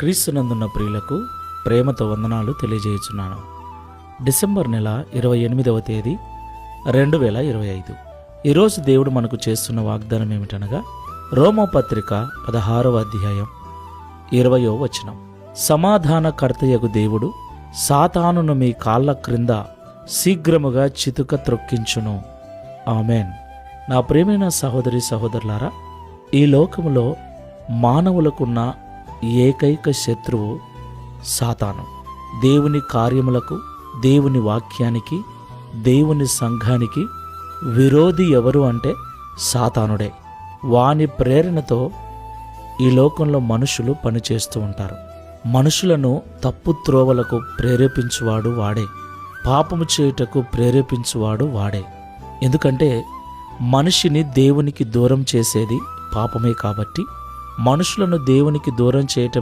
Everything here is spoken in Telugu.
క్రీస్తునందున్న ప్రియులకు ప్రేమతో వందనాలు తెలియజేయుచున్నాను. డిసెంబర్ నెల ఇరవై ఎనిమిదవ తేదీ రెండు వేల ఇరవై ఐదు. ఈరోజు దేవుడు మనకు చేస్తున్న వాగ్దానం ఏమిటనగా రోమపత్రిక పదహారవ అధ్యాయం ఇరవయో వచనం. సమాధానకర్తయగు దేవుడు సాతానును మీ కాళ్ళ క్రింద శీఘ్రముగా చితుక త్రొక్కించును. ఆమెన్. నా ప్రేమైన సహోదరి సహోదరులారా ఈ లోకములో మానవులకున్న ఏకైక శత్రువు సాతాను. దేవుని కార్యములకు దేవుని వాక్యానికి దేవుని సంఘానికి విరోధి ఎవరు అంటే సాతానుడే. వాని ప్రేరణతో ఈ లోకంలో మనుషులు పనిచేస్తూ ఉంటారు. మనుషులను తప్పు త్రోవలకు ప్రేరేపించువాడు వాడే. పాపము చేయుటకు ప్రేరేపించువాడు వాడే. ఎందుకంటే మనిషిని దేవునికి దూరం చేసేది పాపమే కాబట్టి మనుషులను దేవునికి దూరం చేయటం